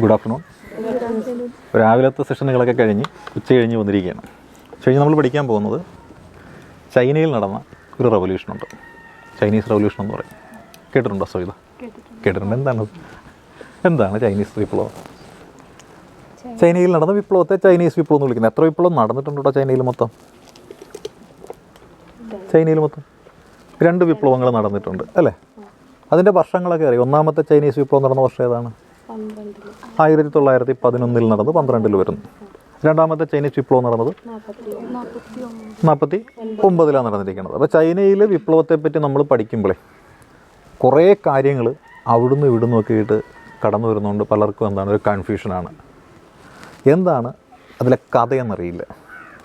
Good afternoon രാവിലത്തെ സെഷനുകളൊക്കെ കഴിഞ്ഞ് ഉച്ച കഴിഞ്ഞ് വന്നിരിക്കുകയാണ്. ഉച്ച കഴിഞ്ഞ് നമ്മൾ പഠിക്കാൻ പോകുന്നത് ചൈനയിൽ നടന്ന ഒരു റവല്യൂഷനുണ്ട് ചൈനീസ് റവല്യൂഷൻ എന്ന് പറയും. കേട്ടിട്ടുണ്ടോ സവിത കേട്ടിട്ടുണ്ട്. എന്താണ്? എന്താണ് ചൈനീസ് വിപ്ലവം? ചൈനയിൽ നടന്ന വിപ്ലവത്തെ ചൈനീസ് വിപ്ലവം എന്ന് വിളിക്കുന്നത്. എത്ര വിപ്ലവം നടന്നിട്ടുണ്ടോ ചൈനയിൽ മൊത്തം? ചൈനയിൽ മൊത്തം? രണ്ട് വിപ്ലവങ്ങൾ നടന്നിട്ടുണ്ട് അല്ലേ? അതിന്റെ വർഷങ്ങളൊക്കെ അറിയാം? ഒന്നാമത്തെ ചൈനീസ് വിപ്ലവം നടന്ന വർഷം ഏതാണ്? ആയിരത്തി തൊള്ളായിരത്തി പതിനൊന്നിൽ നടന്ന് പന്ത്രണ്ടിൽ വരുന്നു. രണ്ടാമത്തെ ചൈനീസ് വിപ്ലവം നടന്നത്? നാൽപ്പത്തി ഒമ്പതിലാണ് നടന്നിരിക്കുന്നത്. അപ്പോൾ ചൈനയിലെ വിപ്ലവത്തെ പറ്റി നമ്മൾ പഠിക്കുമ്പോഴേ കുറേ കാര്യങ്ങൾ അവിടുന്ന് ഇവിടുന്ന് ഒക്കെ ആയിട്ട് കടന്നു വരുന്നതുകൊണ്ട് പലർക്കും എന്താണ് ഒരു കൺഫ്യൂഷനാണ് എന്താണ് അതിലെ കഥയെന്നറിയില്ല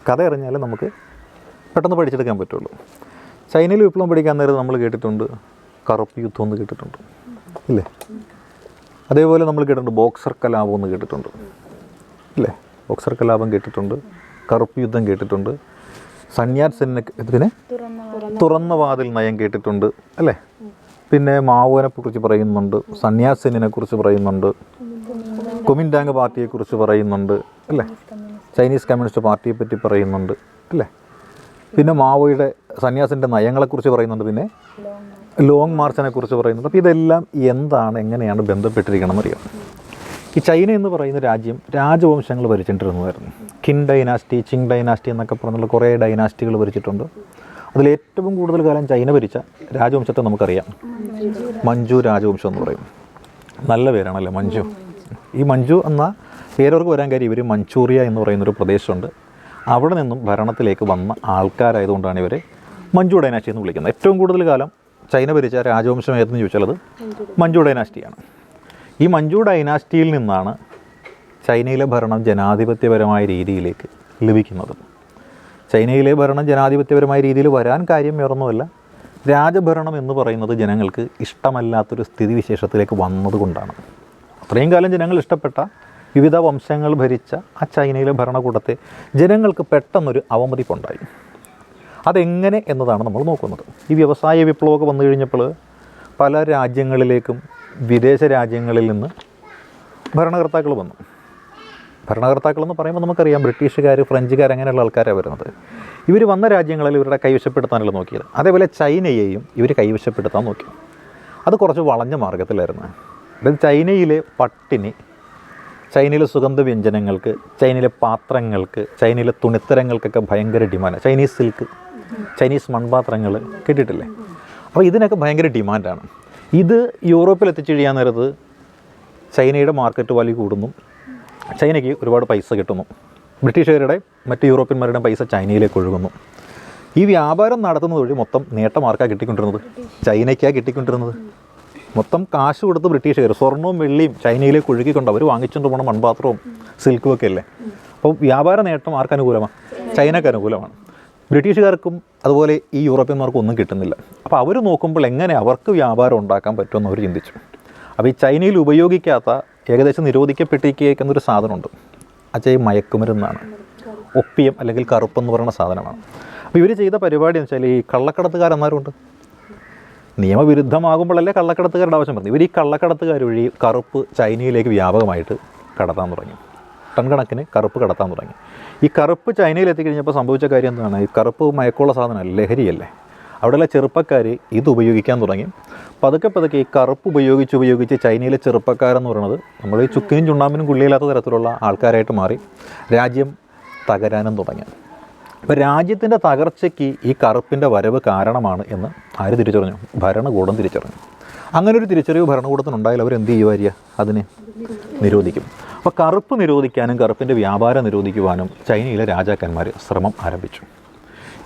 കഥ അറിഞ്ഞാൽ നമുക്ക് പെട്ടെന്ന് പഠിച്ചെടുക്കാൻ പറ്റുള്ളൂ. ചൈനയിൽ വിപ്ലവം പഠിക്കാൻ നേരം നമ്മൾ കേട്ടിട്ടുണ്ട് കറുപ്പ് യുദ്ധം എന്ന് കേട്ടിട്ടുണ്ട്. ഇല്ലേ? അതേപോലെ നമ്മൾ കേട്ടിട്ടുണ്ട് ബോക്സർ കലാപം എന്ന് കേട്ടിട്ടുണ്ട്. അല്ലേ ബോക്സർ കലാപം കേട്ടിട്ടുണ്ട്. കറുപ്പ് യുദ്ധം കേട്ടിട്ടുണ്ട്. സന്യാർ സെന്നെ തുറന്ന വാതിൽ നയം കേട്ടിട്ടുണ്ട്. അല്ലേ? പിന്നെ മാവോനെ കുറിച്ച് പറയുന്നുണ്ട്. സന്യാസ് സെന്നിനെ കുറിച്ച് പറയുന്നുണ്ട്. കുമിൻഡാങ് പാർട്ടിയെക്കുറിച്ച് പറയുന്നുണ്ട്. അല്ലേ? ചൈനീസ് കമ്മ്യൂണിസ്റ്റ് പാർട്ടിയെ പറ്റി പറയുന്നുണ്ട്. അല്ലേ? പിന്നെ മാവോയുടെ സന്യാസിന്റെ നയങ്ങളെക്കുറിച്ച് പറയുന്നുണ്ട്. പിന്നെ ലോങ് മാർച്ചിനെ കുറിച്ച് പറയുന്നുണ്ട് അപ്പോൾ ഇതെല്ലാം എന്താണ് എങ്ങനെയാണ് ബന്ധപ്പെട്ടിരിക്കണം അറിയാം. ഈ ചൈന എന്ന് പറയുന്ന രാജ്യം രാജവംശങ്ങൾ ഭരിച്ചിട്ടിരുന്നതായിരുന്നു. കിൻ ഡൈനാസ്റ്റി ചിങ് ഡൈനാസ്റ്റി എന്നൊക്കെ പറഞ്ഞുള്ള കുറേ ഡൈനാസ്റ്റികൾ ഭരിച്ചിട്ടുണ്ട്. അതിൽ ഏറ്റവും കൂടുതൽ കാലം ചൈന ഭരിച്ച രാജവംശത്തെ നമുക്കറിയാം. മഞ്ജു രാജവംശം എന്ന് പറയും. നല്ല പേരാണല്ലേ മഞ്ജു? ഈ മഞ്ജു എന്ന പേരവർക്ക് വരാൻ കാര്യം ഇവർ മഞ്ചൂറിയ എന്ന് പറയുന്നൊരു പ്രദേശമുണ്ട്. അവിടെ നിന്നും ഭരണത്തിലേക്ക് വന്ന ആൾക്കാരായതുകൊണ്ടാണ് ഇവരെ മഞ്ജു ഡൈനാസ്റ്റി എന്ന് വിളിക്കുന്നത്. ഏറ്റവും കൂടുതൽ കാലം ചൈന ഭരിച്ച രാജവംശം ഏതെന്ന് ചോദിച്ചാൽ അത് മഞ്ജു ഡൈനാസ്റ്റിയാണ്. ഈ മഞ്ജു ഡൈനാസ്റ്റിയിൽ നിന്നാണ് ചൈനയിലെ ഭരണം ജനാധിപത്യപരമായ രീതിയിലേക്ക് ലഭിക്കുന്നത്. ചൈനയിലെ ഭരണം ജനാധിപത്യപരമായ രീതിയിൽ വരാൻ കാര്യം വേറൊന്നുമല്ല രാജഭരണം എന്ന് പറയുന്നത് ജനങ്ങൾക്ക് ഇഷ്ടമല്ലാത്തൊരു സ്ഥിതിവിശേഷത്തിലേക്ക് വന്നതുകൊണ്ടാണ്. അത്രയും കാലം ജനങ്ങൾ ഇഷ്ടപ്പെട്ട വിവിധ വംശങ്ങൾ ഭരിച്ച ആ ചൈനയിലെ ഭരണകൂടത്തെ ജനങ്ങൾക്ക് പെട്ടെന്നൊരു അവമതിപ്പുണ്ടായി. അതെങ്ങനെ എന്നതാണ് നമ്മൾ നോക്കുന്നത്. ഈ വ്യവസായ വിപ്ലവമൊക്കെ വന്നു കഴിഞ്ഞപ്പോൾ പല രാജ്യങ്ങളിലേക്കും വിദേശ രാജ്യങ്ങളിൽ നിന്ന് ഭരണകർത്താക്കൾ വന്നു. ഭരണകർത്താക്കൾ എന്ന് പറയുമ്പോൾ നമുക്കറിയാം ബ്രിട്ടീഷുകാർ ഫ്രഞ്ചുകാർ അങ്ങനെയുള്ള ആൾക്കാരാണ് വരുന്നത്. ഇവർ വന്ന രാജ്യങ്ങളിൽ ഇവരുടെ കൈവശപ്പെടുത്താനല്ല നോക്കിയത്. അതേപോലെ ചൈനയെയും ഇവർ കൈവശപ്പെടുത്താൻ നോക്കി. അത് കുറച്ച് വളഞ്ഞ മാർഗത്തിലായിരുന്നു അതായത് ചൈനയിലെ പട്ടിണി ചൈനയിലെ സുഗന്ധ വ്യഞ്ജനങ്ങൾക്ക് ചൈനയിലെ പാത്രങ്ങൾക്ക് ചൈനയിലെ തുണിത്തരങ്ങൾക്കൊക്കെ ഭയങ്കര ഡിമാൻഡ്. Chinese silk. ചൈനീസ് മൺപാത്രങ്ങൾ കേട്ടിട്ടില്ലേ അപ്പോൾ ഇതിനൊക്കെ ഭയങ്കര ഡിമാൻഡാണ്. ഇത് യൂറോപ്പിൽ എത്തിച്ചു കഴിയാൻ നേരത്ത് ചൈനയുടെ മാർക്കറ്റ് വാല്യൂ കൂടുന്നു. ചൈനയ്ക്ക് ഒരുപാട് പൈസ കിട്ടുന്നു. ബ്രിട്ടീഷുകാരുടെ മറ്റ് യൂറോപ്യന്മാരുടെ പൈസ ചൈനയിലേക്ക് ഒഴുകുന്നു. ഈ വ്യാപാരം നടത്തുന്നത് വഴി മൊത്തം നേട്ടമാർക്കാണ് കിട്ടിക്കൊണ്ടിരുന്നത്? ചൈനയ്ക്കാണ് കിട്ടിക്കൊണ്ടിരുന്നത്? മൊത്തം കാശ് കൊടുത്ത് ബ്രിട്ടീഷുകാർ സ്വർണവും വെള്ളിയും ചൈനയിലേക്ക് ഒഴുകിക്കൊണ്ട് അവർ വാങ്ങിച്ചുകൊണ്ട് പോകണം മൺപാത്രവും സിൽക്കും ഒക്കെ അല്ലേ? അപ്പോൾ വ്യാപാര നേട്ടം ആർക്ക് അനുകൂലമാണ് ചൈനക്ക് അനുകൂലമാണ്. ബ്രിട്ടീഷുകാർക്കും അതുപോലെ ഈ യൂറോപ്യന്മാർക്കും ഒന്നും കിട്ടുന്നില്ല. അപ്പോൾ അവർ നോക്കുമ്പോൾ എങ്ങനെ അവർക്ക് വ്യാപാരം ഉണ്ടാക്കാൻ പറ്റുമെന്ന് അവർ ചിന്തിച്ചു. അപ്പോൾ ഈ ചൈനയിൽ ഉപയോഗിക്കാത്ത ഏകദേശം നിരോധിക്കപ്പെട്ടിരിക്കുന്നൊരു സാധനമുണ്ട്. അച്ഛാ ഈ മയക്കുമരുന്നാണ് ഒപ്പിയം അല്ലെങ്കിൽ കറുപ്പെന്ന് പറയുന്ന സാധനമാണ്. അപ്പോൾ ഇവർ ചെയ്ത പരിപാടി എന്ന് വെച്ചാൽ ഈ കള്ളക്കടത്തുകാരെന്നാരുണ്ട് നിയമവിരുദ്ധമാകുമ്പോഴല്ലേ കള്ളക്കടത്തുകാരുടെ ആവശ്യം പറഞ്ഞു ഇവർ ഈ കള്ളക്കടത്തുകാർ വഴി കറുപ്പ് ചൈനയിലേക്ക് വ്യാപകമായിട്ട് കടത്താൻ തുടങ്ങി. ടൺ കണക്കിന് കറുപ്പ് കടത്താൻ തുടങ്ങി. ഈ കറുപ്പ് ചൈനയിൽ എത്തിക്കഴിഞ്ഞപ്പോൾ സംഭവിച്ച കാര്യം എന്താണ്? ഈ കറുപ്പ് മയക്കുള്ള സാധനമല്ല ലഹരിയല്ലേ? അവിടെയുള്ള ചെറുപ്പക്കാർ ഇത് ഉപയോഗിക്കാൻ തുടങ്ങി. പതുക്കെ പതുക്കെ ഈ കറുപ്പ് ഉപയോഗിച്ച് ഉപയോഗിച്ച് ചൈനയിലെ ചെറുപ്പക്കാരെന്ന് പറയുന്നത് നമ്മൾ ഈ ചുക്കിനും ചുണ്ണാമ്പിനും കുള്ളിയില്ലാത്ത തരത്തിലുള്ള ആൾക്കാരായിട്ട് മാറി. രാജ്യം തകരാനും തുടങ്ങി. അപ്പോൾ രാജ്യത്തിന്റെ തകർച്ചയ്ക്ക് ഈ കറുപ്പിന്റെ വരവ് കാരണമാണ് എന്ന് ആര് തിരിച്ചറിഞ്ഞു? ഭരണകൂടം തിരിച്ചറിഞ്ഞു. അങ്ങനെ ഒരു തിരിച്ചറിവ് ഭരണകൂടത്തിനുണ്ടായാൽ അവർ എന്ത് ചെയ്യുമായിരിക്കുക അതിനെ നിരോധിക്കും. അപ്പോൾ കറുപ്പ് നിരോധിക്കാനും കറുപ്പിന്റെ വ്യാപാരം നിരോധിക്കുവാനും ചൈനയിലെ രാജാക്കന്മാർ ശ്രമം ആരംഭിച്ചു.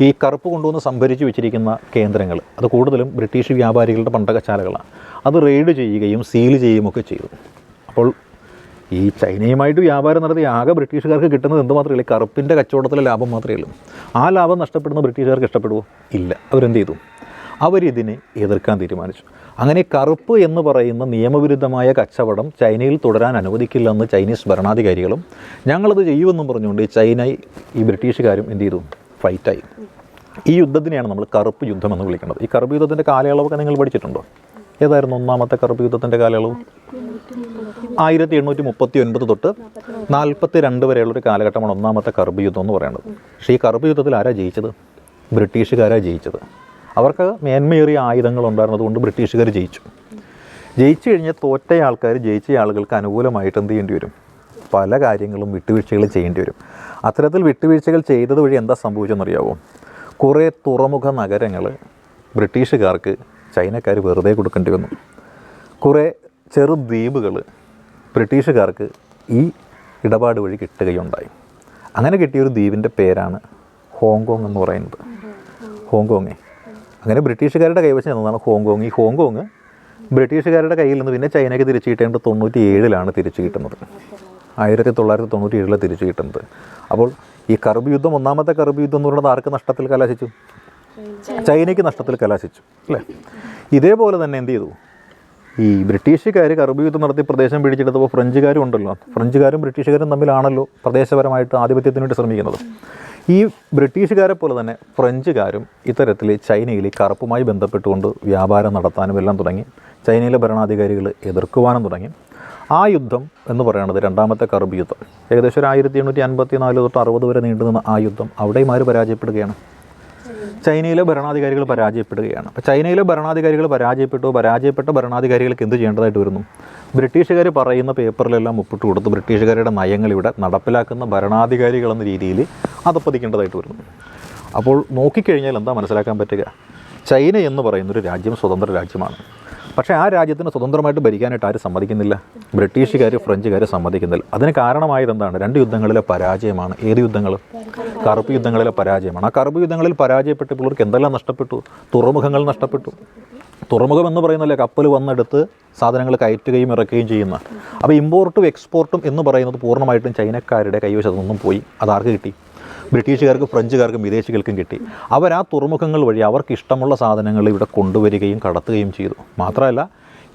ഈ കറുപ്പ് കൊണ്ടുവന്ന് സംഭരിച്ചു വെച്ചിരിക്കുന്ന കേന്ദ്രങ്ങൾ അത് കൂടുതലും ബ്രിട്ടീഷ് വ്യാപാരികളുടെ പണ്ടകശാലകളാണ്. അത് റെയ്ഡ് ചെയ്യുകയും സീൽ ചെയ്യുകയും ഒക്കെ ചെയ്തു. അപ്പോൾ ഈ ചൈനയുമായിട്ട് വ്യാപാരം നടത്തി ആകെ ബ്രിട്ടീഷുകാർക്ക് കിട്ടുന്നത് എന്ത് മാത്രമേ ഉള്ളൂ? കറുപ്പിന്റെ കച്ചവടത്തിലെ ലാഭം മാത്രമേ ഉള്ളൂ. ആ ലാഭം നഷ്ടപ്പെടുന്ന ബ്രിട്ടീഷുകാർക്ക് ഇഷ്ടപ്പെടുമോ ഇല്ല. അവരെന്ത് ചെയ്തു? അവരിതിനെ എതിർക്കാൻ തീരുമാനിച്ചു. അങ്ങനെ കറുപ്പ് എന്ന് പറയുന്ന നിയമവിരുദ്ധമായ കച്ചവടം ചൈനയിൽ തുടരാൻ അനുവദിക്കില്ലെന്ന് ചൈനീസ് ഭരണാധികാരികളും ഞങ്ങളത് ചെയ്യുമെന്നും പറഞ്ഞുകൊണ്ട് ചൈന ഈ ബ്രിട്ടീഷുകാരും എന്ത് ചെയ്തു? ഫൈറ്റായി. ഈ യുദ്ധത്തിനെയാണ് നമ്മൾ കറുപ്പ് യുദ്ധം എന്ന് വിളിക്കുന്നത്. ഈ കറുപ്പ് യുദ്ധത്തിന്റെ കാലയളവൊക്കെ നിങ്ങൾ പഠിച്ചിട്ടുണ്ടോ? ഏതായിരുന്നു ഒന്നാമത്തെ കറുപ്പ് യുദ്ധത്തിന്റെ കാലയളവ്? ആയിരത്തി എണ്ണൂറ്റി മുപ്പത്തി ഒൻപത് തൊട്ട് നാൽപ്പത്തി രണ്ട് വരെയുള്ള ഒരു കാലഘട്ടമാണ് ഒന്നാമത്തെ കറുപ്പ് യുദ്ധം എന്ന് പറയുന്നത്. പക്ഷേ ഈ കറുപ്പ് യുദ്ധത്തിൽ ആരാ ജയിച്ചത്? ബ്രിട്ടീഷുകാരാ ജയിച്ചത്. അവർക്ക് മേന്മയേറിയ ആയുധങ്ങൾ ഉണ്ടായിരുന്നതുകൊണ്ട് ബ്രിട്ടീഷുകാർ ജയിച്ചു. ജയിച്ചു കഴിഞ്ഞാൽ തോറ്റ ആൾക്കാർ ജയിച്ച ആളുകൾക്ക് അനുകൂലമായിട്ട് എന്ത് ചെയ്യേണ്ടി വരും? പല കാര്യങ്ങളും വിട്ടുവീഴ്ചകൾ ചെയ്യേണ്ടി വരും. അത്തരത്തിൽ വിട്ടുവീഴ്ചകൾ ചെയ്തത് വഴി എന്താ സംഭവിച്ചെന്നറിയാവോ? കുറേ തുറമുഖ നഗരങ്ങൾ ബ്രിട്ടീഷുകാർക്ക് ചൈനക്കാർ വെറുതെ കൊടുക്കേണ്ടി വന്നു. കുറേ ചെറു ദ്വീപുകൾ ബ്രിട്ടീഷുകാർക്ക് ഈ ഇടപാട് വഴി കിട്ടുകയുണ്ടായി. അങ്ങനെ കിട്ടിയൊരു ദ്വീപിന്റെ പേരാണ് ഹോങ്കോങ് എന്ന് പറയുന്നത്. ഹോങ്കോങ്ങേ അങ്ങനെ ബ്രിട്ടീഷുകാരുടെ കൈവശം എന്നതാണ് ഹോങ്കോങ്. ഈ ഹോങ്കോങ് ബ്രിട്ടീഷുകാരുടെ കയ്യിൽ നിന്ന് പിന്നെ ചൈനയ്ക്ക് തിരിച്ചു കിട്ടേണ്ടത് തൊണ്ണൂറ്റി ഏഴിലാണ് തിരിച്ചു കിട്ടുന്നത്. ആയിരത്തി തൊള്ളായിരത്തി തൊണ്ണൂറ്റി ഏഴിൽ തിരിച്ചു കിട്ടുന്നത്. അപ്പോൾ ഈ കറുബ് യുദ്ധം ഒന്നാമത്തെ കറുബ് യുദ്ധം എന്ന് പറയുന്നത് ആർക്ക് നഷ്ടത്തിൽ കലാശിച്ചു? ചൈനയ്ക്ക് നഷ്ടത്തിൽ കലാശിച്ചു അല്ലേ? ഇതേപോലെ തന്നെ എന്ത് ചെയ്തു? ഈ ബ്രിട്ടീഷുകാർ കറുബ് യുദ്ധം നടത്തി പ്രദേശം പിടിച്ചെടുത്തപ്പോൾ ഫ്രഞ്ചുകാരും ഉണ്ടല്ലോ. ഫ്രഞ്ചുകാരും ബ്രിട്ടീഷുകാരും തമ്മിലാണല്ലോ പ്രദേശപരമായിട്ട് ആധിപത്യത്തിന് വേണ്ടി ശ്രമിക്കുന്നത്. ഈ ബ്രിട്ടീഷുകാരെ പോലെ തന്നെ ഫ്രഞ്ചുകാരും ഇത്തരത്തിൽ ചൈനയിൽ കറുപ്പുമായി ബന്ധപ്പെട്ടുകൊണ്ട് വ്യാപാരം നടത്താനും എല്ലാം തുടങ്ങി. ചൈനയിലെ ഭരണാധികാരികൾ എതിർക്കുവാനും തുടങ്ങി. ആ യുദ്ധം എന്ന് പറയുന്നത് രണ്ടാമത്തെ കറുബ് യുദ്ധം. ഏകദേശം ഒരു ആയിരത്തി എണ്ണൂറ്റി അൻപത്തി നാല് തൊട്ട് അറുപത് വരെ നീണ്ടുനിന്ന ആ യുദ്ധം അവിടെയും ആര് പരാജയപ്പെടുകയാണ്? ചൈനയിലെ ഭരണാധികാരികൾ പരാജയപ്പെടുകയാണ്. അപ്പോൾ ചൈനയിലെ ഭരണാധികാരികൾ പരാജയപ്പെട്ടു. പരാജയപ്പെട്ട ഭരണാധികാരികൾക്ക് എന്ത് ചെയ്യേണ്ടതായിട്ട് വരുന്നു? ബ്രിട്ടീഷുകാർ പറയുന്ന പേപ്പറിലെല്ലാം ഒപ്പിട്ട് കൊടുത്ത് ബ്രിട്ടീഷുകാരുടെ നയങ്ങൾ ഇവിടെ നടപ്പിലാക്കുന്ന ഭരണാധികാരികൾ എന്ന രീതിയിൽ അതപ്പതിക്കേണ്ടതായിട്ട് വരുന്നു. അപ്പോൾ നോക്കിക്കഴിഞ്ഞാൽ എന്താ മനസ്സിലാക്കാൻ പറ്റുക? ചൈന എന്ന് പറയുന്നൊരു രാജ്യം സ്വതന്ത്ര രാജ്യമാണ്. പക്ഷേ ആ രാജ്യത്തിന് സ്വതന്ത്രമായിട്ട് ഭരിക്കാനായിട്ട് ആരും സമ്മതിക്കുന്നില്ല. ബ്രിട്ടീഷുകാർ ഫ്രഞ്ചുകാർ സമ്മതിക്കുന്നില്ല. അതിന് കാരണമായത് എന്താണ്? രണ്ട് യുദ്ധങ്ങളിലെ പരാജയമാണ്. ഏത് യുദ്ധങ്ങൾ കറുപ്പ് യുദ്ധങ്ങളിലെ പരാജയമാണ്. ആ കറുപ്പ് യുദ്ധങ്ങളിൽ പരാജയപ്പെട്ടപ്പോഴവർക്ക് എന്തെല്ലാം നഷ്ടപ്പെട്ടു? തുറമുഖങ്ങൾ നഷ്ടപ്പെട്ടു. തുറമുഖം എന്ന് പറയുന്നല്ലേ കപ്പൽ വന്നെടുത്ത് സാധനങ്ങൾ കയറ്റുകയും ഇറക്കുകയും ചെയ്യുന്ന. അപ്പോൾ ഇമ്പോർട്ടും എക്സ്പോർട്ടും എന്ന് പറയുന്നത് പൂർണമായിട്ടും ചൈനക്കാരുടെ കൈവശത്തു നിന്നും പോയി. അതാർക്ക് കിട്ടി? ബ്രിട്ടീഷുകാർക്കും ഫ്രഞ്ചുകാർക്കും വിദേശികൾക്കും കിട്ടി. അവർ ആ തുറമുഖങ്ങൾ വഴി അവർക്ക് ഇഷ്ടമുള്ള സാധനങ്ങൾ ഇവിടെ കൊണ്ടുവരികയും കടത്തുകയും ചെയ്തു. മാത്രമല്ല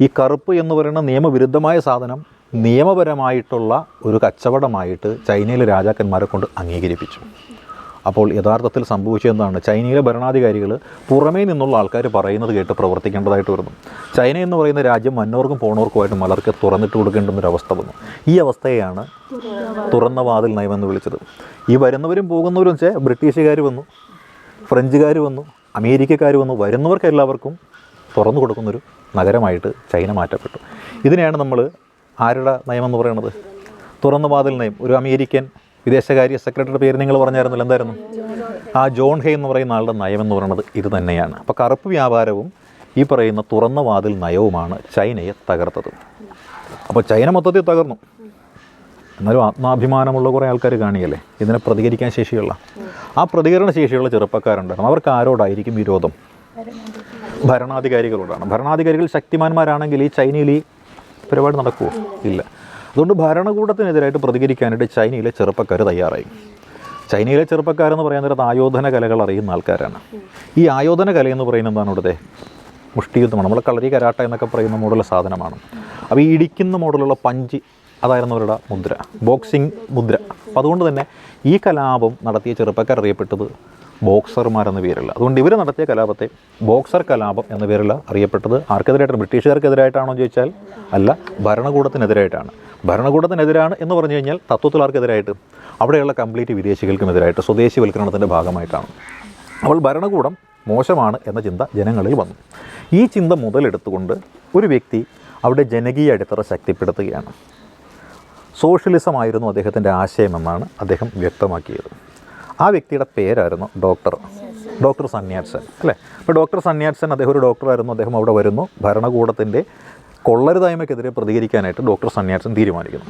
ഈ കറുപ്പ് എന്ന് പറയുന്ന നിയമവിരുദ്ധമായ സാധനം നിയമപരമായിട്ടുള്ള ഒരു കച്ചവടമായിട്ട് ചൈനയിലെ രാജാക്കന്മാരെ കൊണ്ട് അംഗീകരിപ്പിച്ചു. അപ്പോൾ യഥാർത്ഥത്തിൽ സംഭവിച്ചതെന്താണ് ചൈനയിലെ ഭരണാധികാരികൾ പുറമേ നിന്നുള്ള ആൾക്കാർ പറയുന്നത് കേട്ട് പ്രവർത്തിക്കേണ്ടതായിട്ട് വരുന്നു. ചൈന എന്ന് പറയുന്ന രാജ്യം മന്നോർക്കും പോണോർക്കുമായിട്ട് മലർക്ക് തുറന്നിട്ട് കൊടുക്കേണ്ടുന്ന ഒരു അവസ്ഥ വന്നു. ഈ അവസ്ഥയാണ് തുറന്ന വാതിൽ നയമെന്ന് വിളിച്ചത്. ഈ വരുന്നവരും പോകുന്നവരും വെച്ചാൽ ബ്രിട്ടീഷുകാർ വന്നു ഫ്രഞ്ചുകാർ വന്നു അമേരിക്കക്കാർ വന്നു. വരുന്നവർക്ക് എല്ലാവർക്കും തുറന്നു കൊടുക്കുന്നൊരു നഗരമായിട്ട് ചൈന മാറ്റപ്പെട്ടു. ഇതിനെയാണ് നമ്മൾ ആരുടെ നയമെന്ന് പറയുന്നത് തുറന്ന വാതിൽ നയം. ഒരു അമേരിക്കൻ വിദേശകാര്യ സെക്രട്ടറിയുടെ പേര് നിങ്ങൾ പറഞ്ഞായിരുന്നല്ലോ എന്തായിരുന്നു? ആ ജോൺ ഹേ എന്ന് പറയുന്ന ആളുടെ നയം എന്ന് പറയുന്നത് ഇത് തന്നെയാണ്. അപ്പോൾ കറുപ്പ് വ്യാപാരവും ഈ പറയുന്ന തുറന്ന വാതിൽ നയവുമാണ് ചൈനയെ തകർത്തത്. അപ്പോൾ ചൈന മൊത്തത്തിൽ തകർന്നു. എന്നാലും ആത്മാഭിമാനമുള്ള കുറേ ആൾക്കാർ കാണിയല്ലേ? ഇതിനെ പ്രതികരിക്കാൻ ശേഷിയുള്ള. ആ പ്രതികരണ ശേഷിയുള്ള ചെറുപ്പക്കാരുണ്ടായിരുന്നു അവർക്ക് ആരോടായിരിക്കും വിരോധം? ഭരണാധികാരികളോടാണ്. ഭരണാധികാരികൾ ശക്തിമാന്മാരാണെങ്കിൽ ഈ ചൈനയിൽ ഈ പരിപാടി നടക്കുമോ ഇല്ല. അതുകൊണ്ട് ഭരണകൂടത്തിനെതിരായിട്ട് പ്രതികരിക്കാനായിട്ട് ചൈനയിലെ ചെറുപ്പക്കാർ തയ്യാറായി. ചൈനയിലെ ചെറുപ്പക്കാരെന്ന് പറയാൻ നേരത്ത് ആയോധന കലകൾ അറിയുന്ന ആൾക്കാരാണ്. ഈ ആയോധന കല എന്ന് പറയുന്നത് എന്താണ് ഇവിടുത്തെ മുഷ്ടിയുദ്ധമാണ്. നമ്മൾ കളരി കരാട്ട എന്നൊക്കെ പറയുന്ന മോഡലുള്ള സാധനമാണ്. അപ്പോൾ ഈ ഇടിക്കുന്ന മോഡലുള്ള പഞ്ച് അതായിരുന്നു അവരുടെ മുദ്ര. ബോക്സിംഗ് മുദ്ര. അപ്പോൾ അതുകൊണ്ട് തന്നെ ഈ കലാപം നടത്തിയ ചെറുപ്പക്കാർ അറിയപ്പെട്ടത് ബോക്സർമാരെന്ന പേരില്ല അതുകൊണ്ട് ഇവർ നടത്തിയ കലാപത്തെ ബോക്സർ കലാപം എന്ന പേരിൽ അറിയപ്പെട്ടത് ആർക്കെതിരായിട്ടാണ്? ബ്രിട്ടീഷുകാർക്കെതിരായിട്ടാണോ ചോദിച്ചാൽ അല്ല ഭരണകൂടത്തിനെതിരായിട്ടാണ്. ഭരണകൂടത്തിനെതിരാണ് എന്ന് പറഞ്ഞു കഴിഞ്ഞാൽ തത്വത്തിൽ ആർക്കെതിരായിട്ട്? അവിടെയുള്ള കംപ്ലീറ്റ് വിദേശികൾക്കും എതിരായിട്ട് സ്വദേശിവൽക്കരണത്തിന്റെ ഭാഗമായിട്ടാണ്. അപ്പോൾ ഭരണകൂടം മോശമാണ് എന്ന ചിന്ത ജനങ്ങളിൽ വന്നു. ഈ ചിന്ത മുതലെടുത്തുകൊണ്ട് ഒരു വ്യക്തി അവിടെ ജനകീയ അടിത്തറ ശക്തിപ്പെടുത്തുകയാണ്. സോഷ്യലിസമായിരുന്നു അദ്ദേഹത്തിന്റെ ആശയമെന്നാണ് അദ്ദേഹം വ്യക്തമാക്കിയത്. ആ വ്യക്തിയുടെ പേരായിരുന്നു ഡോക്ടർ. ഡോക്ടർ സന്യാസൻ അല്ലേ? അപ്പോൾ ഡോക്ടർ സന്യാസൻ അദ്ദേഹം ഒരു ഡോക്ടറായിരുന്നു. അദ്ദേഹം അവിടെ വരുന്നു. ഭരണകൂടത്തിന്റെ കൊള്ളരുതായ്മയ്ക്കെതിരെ പ്രതികരിക്കാനായിട്ട് ഡോക്ടർ സന്യാസൻ തീരുമാനിക്കുന്നു.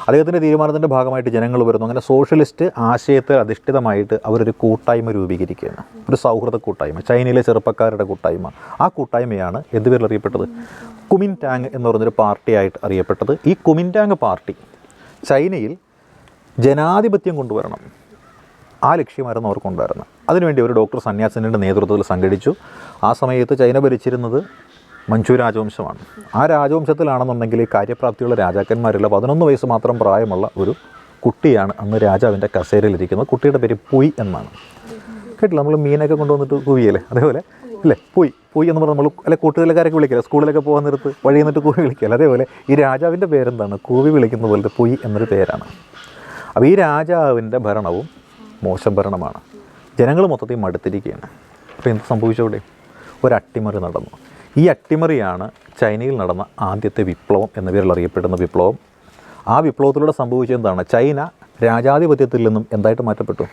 അദ്ദേഹത്തിന്റെ തീരുമാനത്തിന്റെ ഭാഗമായിട്ട് ജനങ്ങൾ വരുന്നു. അങ്ങനെ സോഷ്യലിസ്റ്റ് ആശയത്തെ അധിഷ്ഠിതമായിട്ട് അവരൊരു കൂട്ടായ്മ രൂപീകരിക്കുകയാണ്. ഒരു സൗഹൃദ കൂട്ടായ്മ ചൈനയിലെ ചെറുപ്പക്കാരുടെ കൂട്ടായ്മ. ആ കൂട്ടായ്മയാണ് എന്ത് പേരിൽ അറിയപ്പെട്ടത്? കുമിൻടാങ് എന്ന് പറഞ്ഞൊരു പാർട്ടിയായിട്ട് അറിയപ്പെട്ടത്. ഈ കുമിൻ ടാങ് പാർട്ടി ചൈനയിൽ ജനാധിപത്യം കൊണ്ടുവരണം. ആ ലക്ഷ്യമായിരുന്നു അവർക്കുണ്ടായിരുന്നത്. അതിനുവേണ്ടി ഒരു ഡോക്ടർ സന്യാസിന്റെ നേതൃത്വത്തിൽ സംഘടിച്ചു. ആ സമയത്ത് ചൈന ഭരിച്ചിരുന്നത് മഞ്ചു രാജവംശമാണ്. ആ രാജവംശത്തിലാണെന്നുണ്ടെങ്കിൽ കാര്യപ്രാപ്തിയുള്ള രാജാക്കന്മാരില്ല പതിനൊന്ന് വയസ്സ് മാത്രം പ്രായമുള്ള ഒരു കുട്ടിയാണ് അന്ന് രാജാവിന്റെ കസേരയിലിരിക്കുന്നത്. കുട്ടിയുടെ പേര് പുയ് എന്നാണ്. കേട്ടില്ല? നമ്മൾ മീനൊക്കെ കൊണ്ടുവന്നിട്ട് കുവിയല്ലേ അതേപോലെ അല്ലേ? പുയ്. പുയ് എന്ന് പറഞ്ഞാൽ നമ്മൾ അല്ലെ കൂട്ടുകാരൊക്കെ വിളിക്കില്ല? സ്കൂളിലൊക്കെ പോകാൻ നേരത്ത് വഴി നിന്നിട്ട് കൂവി വിളിക്കില്ല? അതേപോലെ ഈ രാജാവിന്റെ പേരെന്താണ്? കൂവി വിളിക്കുന്ന പോലത്തെ പുയ് എന്നൊരു പേരാണ്. അപ്പോൾ ഈ രാജാവിന്റെ ഭരണവും മോശം ഭരണമാണ് ജനങ്ങൾ മൊത്തത്തിൽ മടുത്തിരിക്കുകയാണ്. അപ്പോൾ എന്ത് സംഭവിച്ചവിടെ ഒരു അട്ടിമറി നടന്നു. ഈ അട്ടിമറിയാണ് ചൈനയിൽ നടന്ന ആദ്യത്തെ വിപ്ലവം എന്ന പേരിൽ അറിയപ്പെടുന്ന വിപ്ലവം. ആ വിപ്ലവത്തിലൂടെ സംഭവിച്ചത് എന്താണ്? ചൈന രാജാധിപത്യത്തിൽ നിന്നും എന്തായിട്ട് മാറ്റപ്പെട്ടു?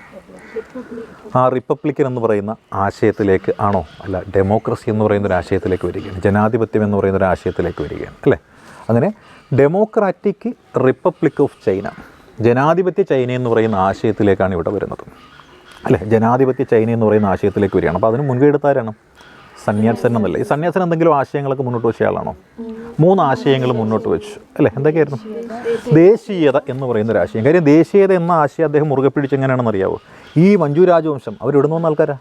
ആ റിപ്പബ്ലിക്കൻ എന്ന് പറയുന്ന ആശയത്തിലേക്ക് ആണോ? അല്ല ഡെമോക്രസി എന്ന് പറയുന്ന ഒരു ആശയത്തിലേക്ക് വരികയാണ്. ജനാധിപത്യം എന്ന് പറയുന്ന ഒരു ആശയത്തിലേക്ക് വരികയാണ്. അല്ലേ? അങ്ങനെ ഡെമോക്രാറ്റിക് റിപ്പബ്ലിക് ഓഫ് ചൈന ജനാധിപത്യ ചൈന എന്ന് പറയുന്ന ആശയത്തിലേക്കാണ് ഇവിടെ വരുന്നത്. അല്ലേ? ജനാധിപത്യ ചൈന എന്ന് പറയുന്ന ആശയത്തിലേക്ക് വരികയാണ്. അപ്പോൾ അതിന് മുൻകൈ എടുത്താരാണ് സന്യാസൻ എന്നല്ലേ. ഈ സന്യാസൻ എന്തെങ്കിലും ആശയങ്ങളൊക്കെ മുന്നോട്ട് വെച്ച ആളാണോ? മൂന്ന് ആശയങ്ങൾ മുന്നോട്ട് വെച്ചു. അല്ലേ? എന്തൊക്കെയായിരുന്നു? ദേശീയത എന്ന് പറയുന്ന ഒരു ആശയം. കാര്യം ദേശീയത എന്ന ആശയം അദ്ദേഹം മുറുകെ പിടിച്ച് എങ്ങനെയാണെന്ന് അറിയാവോ? ഈ മഞ്ജു രാജവംശം അവരെവിടെ നിന്ന് വന്ന ആൾക്കാരാ?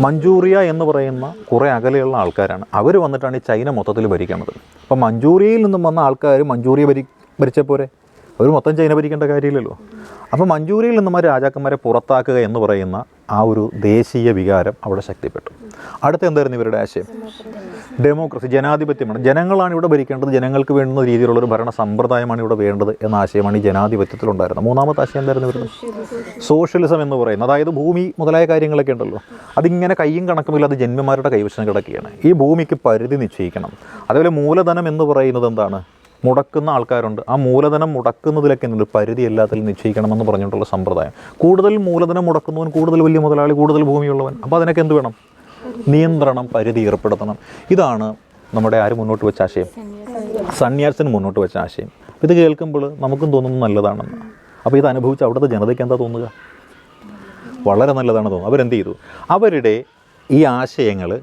മഞ്ചൂറിയ എന്ന് പറയുന്ന കുറേ അകലെയുള്ള ആൾക്കാരാണ്. അവർ വന്നിട്ടാണ് ഈ ചൈന മൊത്തത്തിൽ ഭരിക്കുന്നത്. അപ്പം മഞ്ചൂരിയയിൽ നിന്നും വന്ന ആൾക്കാർ മഞ്ചൂരിയ ഭരി ഭരിച്ചാൽ പോരെ? അവർ മൊത്തം ചൈന ഭരിക്കേണ്ട കാര്യമില്ലല്ലോ. അപ്പോൾ മഞ്ചൂരിയിൽ നിന്നുമാർ രാജാക്കന്മാരെ പുറത്താക്കുക എന്ന് പറയുന്ന ആ ഒരു ദേശീയ വികാരം അവിടെ ശക്തിപ്പെട്ടു. അടുത്ത എന്തായിരുന്നു ഇവരുടെ ആശയം? ഡെമോക്രസി ജനാധിപത്യമാണ്. ജനങ്ങളാണ് ഇവിടെ ഭരിക്കേണ്ടത്. ജനങ്ങൾക്ക് വേണ്ടുന്ന രീതിയിലുള്ളൊരു ഭരണ സമ്പ്രദായമാണ് ഇവിടെ വേണ്ടത് എന്ന ആശയമാണ് ഈ ജനാധിപത്യത്തിലുണ്ടായിരുന്നത് മൂന്നാമത്തെ ആശയം എന്തായിരുന്നു വരുന്നത് സോഷ്യലിസം എന്ന് പറയുന്നത്. അതായത് ഭൂമി മുതലായ കാര്യങ്ങളൊക്കെ ഉണ്ടല്ലോ. അതിങ്ങനെ കയ്യും കണക്കുമില്ലാതെ ജന്മന്മാരുടെ കൈവശം കിടക്കുകയാണ്. ഈ ഭൂമിക്ക് പരിധി നിശ്ചയിക്കണം. അതേപോലെ മൂലധനം എന്ന് പറയുന്നത് എന്താണ്? മുടക്കുന്ന ആൾക്കാരുണ്ട്. ആ മൂലധനം മുടക്കുന്നതിലൊക്കെ എന്തൊരു പരിധി എല്ലാത്തിലും നിശ്ചയിക്കണമെന്ന് പറഞ്ഞിട്ടുള്ള സമ്പ്രദായം. കൂടുതൽ മൂലധനം മുടക്കുന്നവൻ കൂടുതൽ വലിയ മുതലാളി കൂടുതൽ ഭൂമിയുള്ളവൻ അപ്പോൾ അതിനൊക്കെ എന്ത് വേണം? നിയന്ത്രണം പരിധി ഏർപ്പെടുത്തണം. ഇതാണ് നമ്മുടെ ആര് മുന്നോട്ട് വെച്ച ആശയം? സന്യാസിന് മുന്നോട്ട് വെച്ച ആശയം. ഇത് കേൾക്കുമ്പോൾ നമുക്കും തോന്നുന്നത് നല്ലതാണെന്ന്. അപ്പോൾ ഇത് അനുഭവിച്ച് അവിടുത്തെ ജനതയ്ക്ക് എന്താ തോന്നുക? വളരെ നല്ലതാണ് തോന്നുന്നത്. അവരെന്ത് ചെയ്തു? അവരുടെ ഈ ആശയങ്ങൾ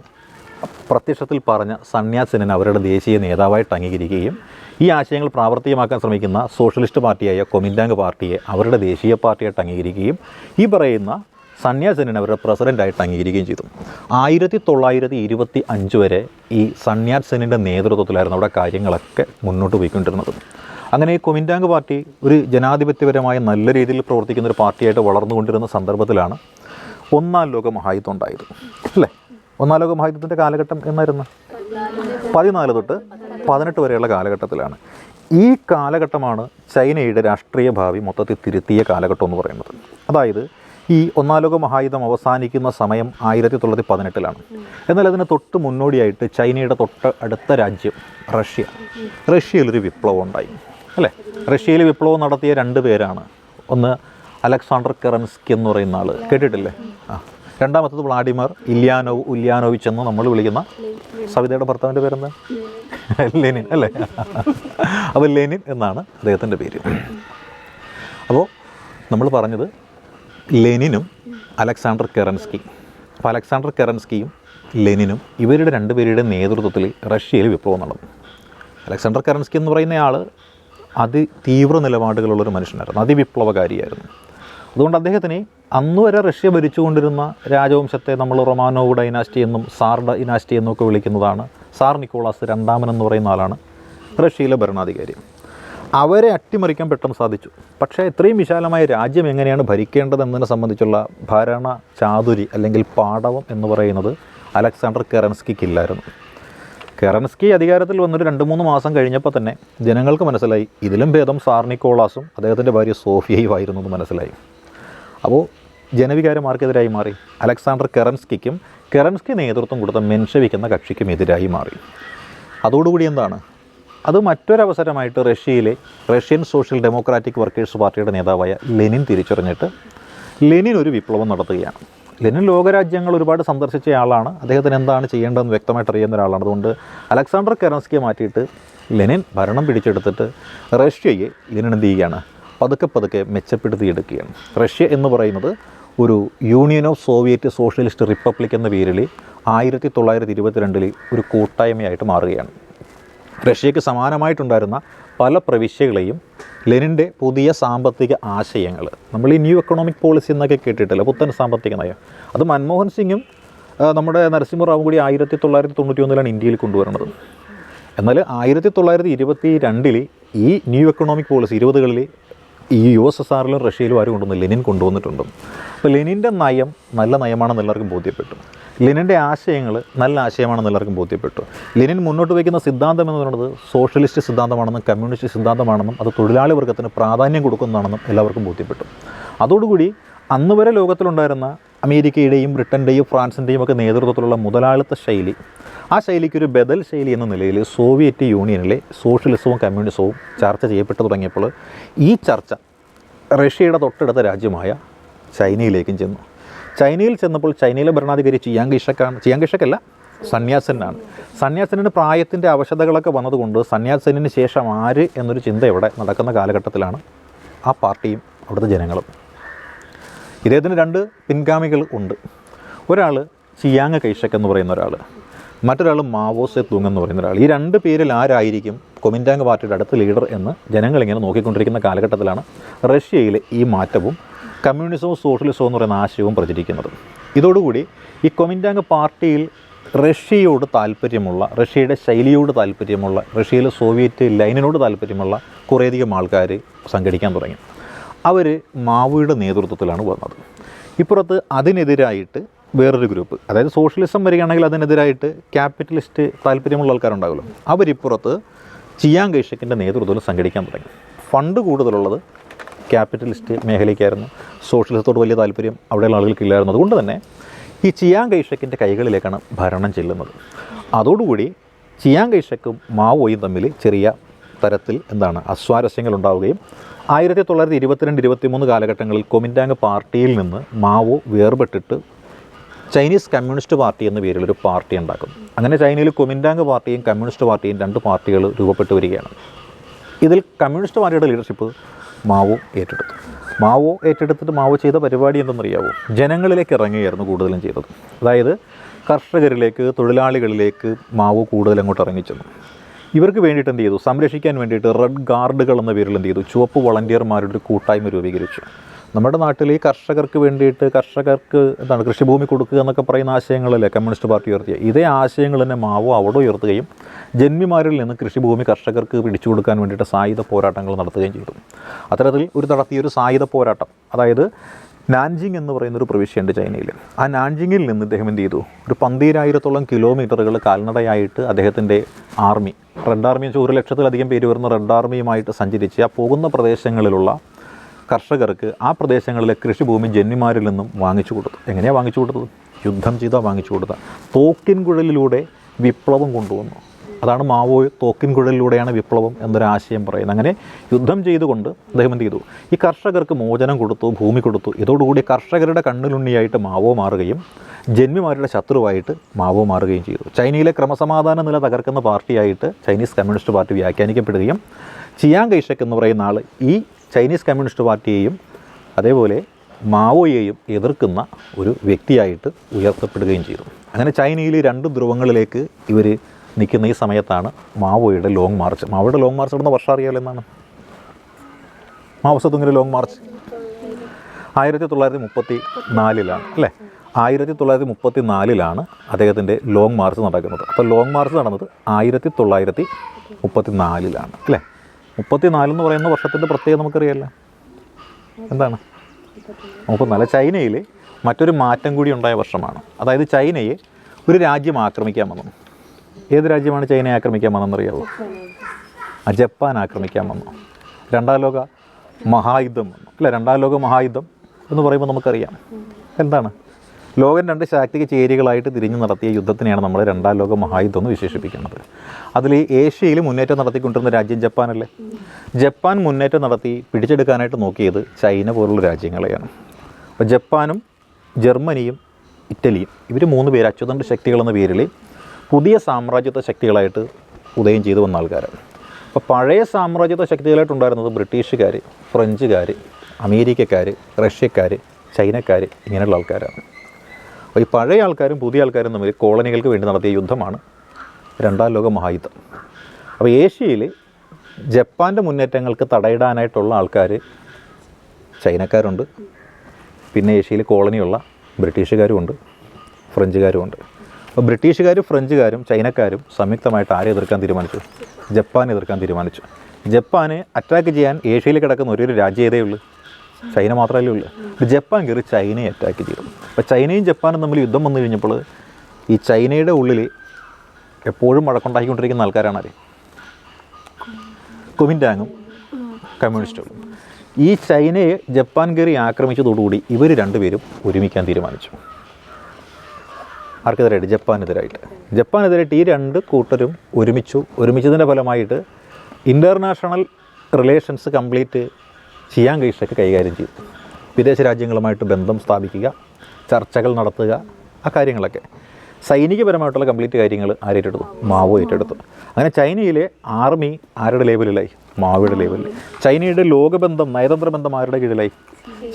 പ്രത്യക്ഷത്തിൽ പറഞ്ഞ സന്യാസിനെ അവരുടെ ദേശീയ നേതാവായിട്ട് അംഗീകരിക്കുകയും ഈ ആശയങ്ങൾ പ്രാവർത്തികമാക്കാൻ ശ്രമിക്കുന്ന സോഷ്യലിസ്റ്റ് പാർട്ടിയായ കൊമിൻഡാങ് പാർട്ടിയെ അവരുടെ ദേശീയ പാർട്ടിയായിട്ട് അംഗീകരിക്കുകയും ഈ പറയുന്ന സന്യാസിനെ അവരുടെ പ്രസിഡന്റായിട്ട് അംഗീകരിക്കുകയും ചെയ്തു. ആയിരത്തി തൊള്ളായിരത്തി ഇരുപത്തി അഞ്ച് വരെ ഈ സന്യാസ് സെന്നിന്റെ നേതൃത്വത്തിലായിരുന്നു അവിടെ കാര്യങ്ങളൊക്കെ മുന്നോട്ട് പോയിക്കൊണ്ടിരുന്നത്. അങ്ങനെ ഈ കൊമിൻഡാങ് പാർട്ടി ഒരു ജനാധിപത്യപരമായ നല്ല രീതിയിൽ പ്രവർത്തിക്കുന്ന ഒരു പാർട്ടിയായിട്ട് വളർന്നുകൊണ്ടിരുന്ന സന്ദർഭത്തിലാണ് ഒന്നാം ലോക മഹായുദ്ധം ഉണ്ടായത്. അല്ലേ? ഒന്നാം ലോക മഹായുദ്ധത്തിന്റെ കാലഘട്ടം എന്നായിരുന്നു? പതിനാല് തൊട്ട് പതിനെട്ട് വരെയുള്ള കാലഘട്ടത്തിലാണ്. ഈ കാലഘട്ടമാണ് ചൈനയുടെ രാഷ്ട്രീയ ഭാവി മൊത്തത്തിൽ തിരുത്തിയ കാലഘട്ടം എന്ന് പറയുന്നത്. അതായത് ഈ ഒന്നാം ലോക മഹായുദ്ധം അവസാനിക്കുന്ന സമയം ആയിരത്തി തൊള്ളായിരത്തി പതിനെട്ടിലാണ് എന്നാൽ അതിന് തൊട്ട് മുന്നോടിയായിട്ട് ചൈനയുടെ തൊട്ട് അടുത്ത രാജ്യം റഷ്യ. റഷ്യയിലൊരു വിപ്ലവം ഉണ്ടായി അല്ലേ? റഷ്യയിൽ വിപ്ലവം നടത്തിയ രണ്ട് പേരാണ്. ഒന്ന് അലക്സാണ്ടർ കെറൻസ്കി എന്ന് പറയുന്ന ആൾ കേട്ടിട്ടില്ലേ? ആ. രണ്ടാമത്തത് വ്ളാഡിമർ ഇല്യാനോ ഉല്യാനോവിച്ച് എന്ന് നമ്മൾ വിളിക്കുന്ന സവിതയുടെ ഭർത്താവിന്റെ പേരെന്താ? ലെനിൻ അല്ലേ? അപ്പോൾ ലെനിൻ എന്നാണ് അദ്ദേഹത്തിന്റെ പേര്. അപ്പോൾ നമ്മൾ പറഞ്ഞത് ലെനിനും അലക്സാണ്ടർ കെറൻസ്കി. അപ്പോൾ അലക്സാണ്ടർ കെറൻസ്കിയും ലെനിനും ഇവരുടെ രണ്ടുപേരുടെ നേതൃത്വത്തിൽ റഷ്യയിൽ വിപ്ലവം നടന്നു. അലക്സാണ്ടർ കെറൻസ്കി എന്ന് പറയുന്ന ആൾ അതി തീവ്ര നിലപാടുകളുള്ളൊരു മനുഷ്യനായിരുന്നു. അതിവിപ്ലവകാരിയായിരുന്നു. അതുകൊണ്ട് അദ്ദേഹത്തിന് അന്ന് വരെ റഷ്യ ഭരിച്ചുകൊണ്ടിരുന്ന രാജവംശത്തെ നമ്മൾ റൊമാനോവ് ഡൈനാസ്റ്റി എന്നും സാർഡ ഇനാസ്റ്റി എന്നും ഒക്കെ വിളിക്കുന്നതാണ്. സാർ നിക്കോളാസ് രണ്ടാമൻ എന്ന് പറയുന്ന ആളാണ് റഷ്യയിലെ ഭരണാധികാരി. അവരെ അട്ടിമറിക്കാൻ പെട്ടെന്ന് സാധിച്ചു. പക്ഷേ ഇത്രയും വിശാലമായ രാജ്യം എങ്ങനെയാണ് ഭരിക്കേണ്ടതെന്നതിനെ സംബന്ധിച്ചുള്ള ഭരണ ചാതുരി അല്ലെങ്കിൽ പാടവം എന്ന് പറയുന്നത് അലക്സാണ്ടർ കെറൻസ്കിക്കില്ലായിരുന്നു കെറൻസ്കി അധികാരത്തിൽ വന്നൊരു രണ്ട് മൂന്ന് മാസം കഴിഞ്ഞപ്പോൾ തന്നെ ജനങ്ങൾക്ക് മനസ്സിലായി ഇതിലും ഭേദം സാർ നിക്കോളാസും അദ്ദേഹത്തിന്റെ ഭാര്യ സോഫിയയും ആയിരുന്നു എന്ന് മനസ്സിലായി. അപ്പോൾ ജനവികാരമാർക്കെതിരായി മാറി. അലക്സാണ്ടർ കെറൻസ്കിക്കും കെറൻസ്കി നേതൃത്വം കൊടുത്ത മെൻഷവിക്കുന്ന കക്ഷിക്കും എതിരായി മാറി. അതോടുകൂടി എന്താണ്? അത് മറ്റൊരവസരമായിട്ട് റഷ്യയിലെ റഷ്യൻ സോഷ്യൽ ഡെമോക്രാറ്റിക് വർക്കേഴ്സ് പാർട്ടിയുടെ നേതാവായ ലെനിൻ തിരിച്ചറിഞ്ഞിട്ട് ലെനിൻ ഒരു വിപ്ലവം നടത്തുകയാണ്. ലെനിൻ ലോകരാജ്യങ്ങൾ ഒരുപാട് സന്ദർശിച്ച ആളാണ്. അദ്ദേഹത്തിന് എന്താണ് ചെയ്യേണ്ടതെന്ന് വ്യക്തമായിട്ട് അറിയുന്ന ഒരാളാണ്. അതുകൊണ്ട് അലക്സാണ്ടർ കെറൻസ്കിയെ മാറ്റിയിട്ട് ലെനിൻ ഭരണം പിടിച്ചെടുത്തിട്ട് റഷ്യയെ ലെനിൻ എന്ത് ചെയ്യുകയാണ്? പതുക്കെ പതുക്കെ മെച്ചപ്പെടുത്തിയെടുക്കുകയാണ്. റഷ്യ എന്ന് പറയുന്നത് ഒരു union of soviet socialist republic എന്ന പേരിൽ ആയിരത്തി തൊള്ളായിരത്തി ഇരുപത്തിരണ്ടിൽ ഒരു കൂട്ടായ്മയായിട്ട് മാറുകയാണ്. റഷ്യക്ക് സമാനമായിട്ടുണ്ടായിരുന്ന പല പ്രവിശ്യകളെയും ലെനിന്റെ പുതിയ സാമ്പത്തിക ആശയങ്ങൾ നമ്മൾ ഈ ന്യൂ എക്കണോമിക് പോളിസി എന്നൊക്കെ കേട്ടിട്ടില്ല? പുത്തൻ സാമ്പത്തിക നയം. അത് മൻമോഹൻ സിംഗും നമ്മുടെ നരസിംഹറാവും കൂടി ആയിരത്തി തൊള്ളായിരത്തി തൊണ്ണൂറ്റി ഒന്നിലാണ് ഇന്ത്യയിൽ കൊണ്ടുവരുന്നത്. എന്നാൽ ആയിരത്തി തൊള്ളായിരത്തി ഇരുപത്തി രണ്ടിൽ ഈ ന്യൂ എക്കണോമിക് പോളിസി ഇരുപതുകളിൽ ഈ യു എസ് എസ് ആറിലും റഷ്യയിലും ആരും കൊണ്ടുവന്നു ലെനിൻ കൊണ്ടുവന്നിട്ടുണ്ട്. അപ്പോൾ ലെനിന്റെ നയം നല്ല നയമാണെന്ന് എല്ലാവർക്കും ബോധ്യപ്പെട്ടു. ലെനിന്റെ ആശയങ്ങൾ നല്ല ആശയമാണെന്ന് എല്ലാവർക്കും ബോധ്യപ്പെട്ടു. ലെനിൻ മുന്നോട്ട് വയ്ക്കുന്ന സിദ്ധാന്തം എന്ന് പറയുന്നത് സോഷ്യലിസ്റ്റ് സിദ്ധാന്തമാണെന്നും കമ്മ്യൂണിസ്റ്റ് സിദ്ധാന്തമാണെന്നും അത് തൊഴിലാളി വർഗത്തിന് പ്രാധാന്യം കൊടുക്കുന്നതാണെന്നും എല്ലാവർക്കും ബോധ്യപ്പെട്ടു. അതോടുകൂടി അന്ന് വരെ ലോകത്തിലുണ്ടായിരുന്ന അമേരിക്കയുടെയും ബ്രിട്ടന്റെയും ഫ്രാൻസിന്റെയും ഒക്കെ നേതൃത്വത്തിലുള്ള മുതലാളിത്ത ശൈലി. ആ ശൈലിക്കൊരു ബദൽ ശൈലി എന്ന നിലയിൽ സോവിയറ്റ് യൂണിയനിലെ സോഷ്യലിസവും കമ്മ്യൂണിസവും ചർച്ച ചെയ്യപ്പെട്ടു തുടങ്ങിയപ്പോൾ ഈ ചർച്ച റഷ്യയുടെ തൊട്ടടുത്ത രാജ്യമായ ചൈനയിലേക്കും ചെന്നു. ചൈനയിൽ ചെന്നപ്പോൾ ചൈനയിലെ ഭരണാധികാരി ചിയാങ് ഇഷക്കാണ് ചിയാങ് ഇഷക്കല്ല സന്യാസനാണ്. സന്യാസനിന് പ്രായത്തിന്റെ അവശതകളൊക്കെ വന്നതുകൊണ്ട് സന്യാസനിന് ശേഷം ആര് എന്നൊരു ചിന്ത ഇവിടെ നടക്കുന്ന കാലഘട്ടത്തിലാണ് ആ പാർട്ടിയും അവിടുത്തെ ജനങ്ങളും. ഇദ്ദേഹത്തിന് രണ്ട് പിൻഗാമികൾ ഉണ്ട്. ഒരാൾ ചിയാങ് കൈഷക് എന്ന് പറയുന്ന ഒരാൾ മറ്റൊരാൾ മാവോ സെ തുങ് എന്ന് പറയുന്ന ഒരാൾ ഈ രണ്ട് പേരിൽ ആരായിരിക്കും കൊമിന്റാങ് പാർട്ടിയുടെ അടുത്ത ലീഡർ എന്ന് ജനങ്ങളിങ്ങനെ നോക്കിക്കൊണ്ടിരിക്കുന്ന കാലഘട്ടത്തിലാണ് റഷ്യയിലെ ഈ മാറ്റവും കമ്മ്യൂണിസവും സോഷ്യലിസവും എന്ന് പറയുന്ന ആശയവും പ്രചരിക്കുന്നത്. ഇതോടുകൂടി ഈ കൊമിന്റാങ് പാർട്ടിയിൽ റഷ്യയോട് താല്പര്യമുള്ള റഷ്യയുടെ ശൈലിയോട് താല്പര്യമുള്ള റഷ്യയിലെ സോവിയറ്റ് ലൈനിനോട് താല്പര്യമുള്ള കുറേയധികം ആൾക്കാർ സംഘടിക്കാൻ തുടങ്ങി. അവർ മാവോയുടെ നേതൃത്വത്തിലാണ് വന്നത്. ഇപ്പുറത്ത് അതിനെതിരായിട്ട് വേറൊരു ഗ്രൂപ്പ് അതായത് സോഷ്യലിസം വരികയാണെങ്കിൽ അതിനെതിരായിട്ട് ക്യാപിറ്റലിസ്റ്റ് താല്പര്യമുള്ള ആൾക്കാരുണ്ടാകുമല്ലോ. അവരിപ്പുറത്ത് ചിയാങ് കൈഷക്കിന്റെ നേതൃത്വത്തിൽ സംഘടിക്കാൻ തുടങ്ങി. ഫണ്ട് കൂടുതലുള്ളത് ക്യാപിറ്റലിസ്റ്റ് മേഖലയ്ക്കായിരുന്നു. സോഷ്യലിസത്തോട് വലിയ താല്പര്യം അവിടെയുള്ള ആളുകൾക്കില്ലായിരുന്നു. അതുകൊണ്ട് തന്നെ ഈ ചിയാങ് കൈഷക്കിന്റെ കൈകളിലേക്കാണ് ഭരണം ചെല്ലുന്നത്. അതോടുകൂടി ചിയാങ് കൈഷക്കും മാവോയും തമ്മിൽ ചെറിയ തരത്തിൽ എന്താണ് അസ്വാരസ്യങ്ങൾ ഉണ്ടാവുകയും ആയിരത്തി തൊള്ളായിരത്തി ഇരുപത്തിരണ്ട് ഇരുപത്തിമൂന്ന് കാലഘട്ടങ്ങളിൽ കൊമിന്റാങ് പാർട്ടിയിൽ നിന്ന് മാവോ വേർപെട്ടിട്ട് ചൈനീസ് കമ്മ്യൂണിസ്റ്റ് പാർട്ടി എന്ന പേരിൽ ഒരു പാർട്ടി ഉണ്ടാക്കും അങ്ങനെ ചൈനയിൽ കൊമിന്റാങ് പാർട്ടിയും കമ്മ്യൂണിസ്റ്റ് പാർട്ടിയും രണ്ട് പാർട്ടികൾ രൂപപ്പെട്ടു വരികയാണ്. ഇതിൽ കമ്മ്യൂണിസ്റ്റ് പാർട്ടിയുടെ ലീഡർഷിപ്പ് മാവോ ഏറ്റെടുത്തു. മാവോ ഏറ്റെടുത്തിട്ട് മാവോ ചെയ്ത പരിപാടി എന്തെന്നറിയാവോ? ജനങ്ങളിലേക്ക് ഇറങ്ങുകയായിരുന്നു കൂടുതലും ചെയ്തത്. അതായത് കർഷകരിലേക്ക് തൊഴിലാളികളിലേക്ക് മാവോ കൂടുതൽ അങ്ങോട്ട് ഇറങ്ങിച്ചെന്നു. ഇവർക്ക് വേണ്ടിയിട്ട് എന്ത് ചെയ്തു? സംരക്ഷിക്കാൻ വേണ്ടിയിട്ട് റെഡ് ഗാർഡുകൾ എന്ന പേരിൽ എന്ത് ചെയ്തു? ചുവപ്പ് വളണ്ടിയർമാരുടെ ഒരു കൂട്ടായ്മ രൂപീകരിച്ചു. നമ്മുടെ നാട്ടിൽ ഈ കർഷകർക്ക് വേണ്ടിയിട്ട് കർഷകർക്ക് എന്താണ് കൃഷിഭൂമി കൊടുക്കുക എന്നൊക്കെ പറയുന്ന ആശയങ്ങളല്ലേ കമ്മ്യൂണിസ്റ്റ് പാർട്ടി ഉയർത്തിയ? ഇതേ ആശയങ്ങൾ തന്നെ മാവോ അവിടെ ഉയർത്തുകയും ജന്മിമാരിൽ നിന്ന് കൃഷിഭൂമി കർഷകർക്ക് പിടിച്ചു കൊടുക്കാൻ വേണ്ടിയിട്ട് സായുധ പോരാട്ടങ്ങൾ നടത്തുകയും ചെയ്തു. അത്തരത്തിൽ ഒരു നടത്തിയ ഒരു സായുധ പോരാട്ടം അതായത് നാൻജിങ് എന്ന് പറയുന്ന ഒരു പ്രവിശ്യയുണ്ട് ചൈനയിൽ. ആ നാൻജിങ്ങിൽ നിന്ന് ഇദ്ദേഹം എന്ത് ചെയ്തു? ഒരു പന്തീരായിരത്തോളം കിലോമീറ്ററുകൾ കാൽനടയായിട്ട് അദ്ദേഹത്തിന്റെ ആർമി റെഡ് ആർമി വെച്ചാൽ ഒരു ലക്ഷത്തിലധികം പേര് വരുന്ന റെഡ് ആർമിയുമായിട്ട് സഞ്ചരിച്ച് ആ പോകുന്ന പ്രദേശങ്ങളിലുള്ള കർഷകർക്ക് ആ പ്രദേശങ്ങളിലെ കൃഷിഭൂമി ജന്മിമാരിൽ നിന്നും വാങ്ങിച്ചു കൊടുത്തു. എങ്ങനെയാണ് വാങ്ങിച്ചു കൊടുത്തത്? യുദ്ധം ചെയ്താൽ വാങ്ങിച്ചു കൊടുത്തത്. തോക്കിൻ കുഴലിലൂടെ വിപ്ലവം കൊണ്ടുവന്നു. അതാണ് മാവോ തോക്കിൻ കുഴലിലൂടെയാണ് വിപ്ലവം എന്നൊരാശയം പറയുന്നത്. അങ്ങനെ യുദ്ധം ചെയ്തുകൊണ്ട് അദ്ദേഹം എന്ത് ചെയ്തു? ഈ കർഷകർക്ക് മോചനം കൊടുത്തു ഭൂമി കൊടുത്തു. ഇതോടുകൂടി കർഷകരുടെ കണ്ണിലുണ്ണിയായിട്ട് മാവോ മാറുകയും ജന്മിമാരുടെ ശത്രുവായിട്ട് മാവോ മാറുകയും ചെയ്തു. ചൈനയിലെ ക്രമസമാധാന നില തകർക്കുന്ന പാർട്ടിയായിട്ട് ചൈനീസ് കമ്മ്യൂണിസ്റ്റ് പാർട്ടി വ്യാഖ്യാനിക്കപ്പെടുകയും ചിയാങ് കൈഷക് എന്ന് പറയുന്ന ആൾ ഈ ചൈനീസ് കമ്മ്യൂണിസ്റ്റ് പാർട്ടിയെയും അതേപോലെ മാവോയെയും എതിർക്കുന്ന ഒരു വ്യക്തിയായിട്ട് ഉയർത്തപ്പെടുകയും ചെയ്തു. അങ്ങനെ ചൈനയിൽ രണ്ട് ധ്രുവങ്ങളിലേക്ക് ഇവർ നിൽക്കുന്ന ഈ സമയത്താണ് മാവോയുടെ ലോങ് മാർച്ച് മാവോയുടെ ലോങ് മാർച്ച് ഇവിടുന്ന് വർഷം അറിയാമല്ലോ എന്നാണ്. മാവസത്തുങ്ങിന്റെ ലോങ് മാർച്ച് ആയിരത്തി തൊള്ളായിരത്തി മുപ്പത്തി നാലിലാണ് അല്ലേ? ആയിരത്തി തൊള്ളായിരത്തി മുപ്പത്തി നാലിലാണ് അദ്ദേഹത്തിന്റെ ലോങ് മാർച്ച് നടക്കുന്നത്. അപ്പോൾ ലോങ് മാർച്ച് നടന്നത് ആയിരത്തി തൊള്ളായിരത്തി മുപ്പത്തി നാലിലാണ് അല്ലേ? മുപ്പത്തി നാലെന്ന് പറയുന്ന വർഷത്തിന്റെ പ്രത്യേകത നമുക്കറിയാമല്ലോ എന്താണ്? മുപ്പത്തിനാല് ചൈനയിൽ മറ്റൊരു മാറ്റം കൂടി ഉണ്ടായ വർഷമാണ്. അതായത് ചൈനയെ ഒരു രാജ്യം ആക്രമിക്കാൻ വന്നു. ഏത് രാജ്യമാണ് ചൈനയെ ആക്രമിക്കാൻ വന്നെന്നറിയാവോ ആ ജപ്പാൻ ആക്രമിക്കാൻ വന്നു. രണ്ടാം ലോക മഹായുദ്ധം വന്നു. അല്ല? രണ്ടാം ലോക മഹായുദ്ധം എന്ന് പറയുമ്പോൾ നമുക്കറിയാം. എന്താണ്? ലോകം രണ്ട് ശാക്തിക ചേരികളായിട്ട് തിരിഞ്ഞു നടത്തിയ യുദ്ധത്തിനെയാണ് നമ്മൾ രണ്ടാം ലോക മഹായുദ്ധം എന്ന് വിശേഷിപ്പിക്കുന്നത്. അതിൽ ഏഷ്യയിൽ മുന്നേറ്റം നടത്തിക്കൊണ്ടിരുന്ന രാജ്യം ജപ്പാനല്ലേ? ജപ്പാൻ മുന്നേറ്റം നടത്തി പിടിച്ചെടുക്കാനായിട്ട് നോക്കിയത് ചൈന പോലുള്ള രാജ്യങ്ങളെയാണ്. അപ്പോൾ ജപ്പാനും ജർമ്മനിയും ഇറ്റലിയും. ഇവർ മൂന്ന് പേര് അച്യുതണ്ട് ശക്തികളെന്ന പേരിൽ പുതിയ സാമ്രാജ്യത്വ ശക്തികളായിട്ട് ഉദയം ചെയ്തു വന്ന ആൾക്കാരാണ്. അപ്പോൾ പഴയ സാമ്രാജ്യത്വ ശക്തികളായിട്ടുണ്ടായിരുന്നത് ബ്രിട്ടീഷുകാർ ഫ്രഞ്ചുകാർ അമേരിക്കക്കാർ റഷ്യക്കാർ ചൈനക്കാർ ഇങ്ങനെയുള്ള ആൾക്കാരാണ്. അപ്പോൾ ഈ പഴയ ആൾക്കാരും പുതിയ ആൾക്കാരും തമ്മിൽ കോളനികൾക്ക് വേണ്ടി നടത്തിയ യുദ്ധമാണ് രണ്ടാം ലോക മഹായുദ്ധം. അപ്പോൾ ഏഷ്യയിൽ ജപ്പാന്റെ മുന്നേറ്റങ്ങൾക്ക് തടയിടാനായിട്ടുള്ള ആൾക്കാർ ചൈനക്കാരുണ്ട്. പിന്നെ ഏഷ്യയിൽ കോളനിയുള്ള ബ്രിട്ടീഷുകാരുമുണ്ട് ഫ്രഞ്ചുകാരുമുണ്ട്. അപ്പോൾ ബ്രിട്ടീഷുകാരും ഫ്രഞ്ചുകാരും ചൈനക്കാരും സംയുക്തമായിട്ട് ആരെ എതിർക്കാൻ തീരുമാനിച്ചു? ജപ്പാൻ എതിർക്കാൻ തീരുമാനിച്ചു. ജപ്പാനെ അറ്റാക്ക് ചെയ്യാൻ ഏഷ്യയിൽ കിടക്കുന്ന ഒരേ ഒരു രാജ്യം ഏതേ ഉള്ളൂ? ചൈന മാത്രമല്ലേ ഉള്ളൂ. ജപ്പാൻ കയറി ചൈനയെ അറ്റാക്ക് ചെയ്തു. അപ്പോൾ ചൈനയും ജപ്പാനും തമ്മിൽ യുദ്ധം വന്നു കഴിഞ്ഞപ്പോൾ ഈ ചൈനയുടെ ഉള്ളിൽ എപ്പോഴും വഴക്കുണ്ടാക്കിക്കൊണ്ടിരിക്കുന്ന ആൾക്കാരാണ് ആര്? കുമിന്റാങ്ങും കമ്മ്യൂണിസ്റ്റുകളും. ഈ ചൈനയെ ജപ്പാൻ കയറി ആക്രമിച്ചതോടുകൂടി ഇവർ രണ്ടുപേരും ഒരുമിക്കാൻ തീരുമാനിച്ചു. ആർക്കെതിരായിട്ട് ജപ്പാനെതിരായിട്ട്. ജപ്പാനെതിരായിട്ട് ഈ രണ്ട് കൂട്ടരും ഒരുമിച്ചു. ഒരുമിച്ചതിന്റെ ഫലമായിട്ട് ഇന്റർനാഷണൽ റിലേഷൻസ് കംപ്ലീറ്റ് ചെയ്യാൻ കഴിച്ചൊക്കെ കൈകാര്യം ചെയ്തു. വിദേശ രാജ്യങ്ങളുമായിട്ട് ബന്ധം സ്ഥാപിക്കുക ചർച്ചകൾ നടത്തുക ആ കാര്യങ്ങളൊക്കെ. സൈനികപരമായിട്ടുള്ള കംപ്ലീറ്റ് കാര്യങ്ങൾ ആരേറ്റെടുത്തു? മാവോ ഏറ്റെടുത്തു. അങ്ങനെ ചൈനയിലെ ആർമി ആരുടെ ലേവലിലായി മാവോയുടെ ലേവലിൽ ചൈനയുടെ ലോകബന്ധം നയതന്ത്ര ബന്ധം ആരുടെ കീഴിലായി?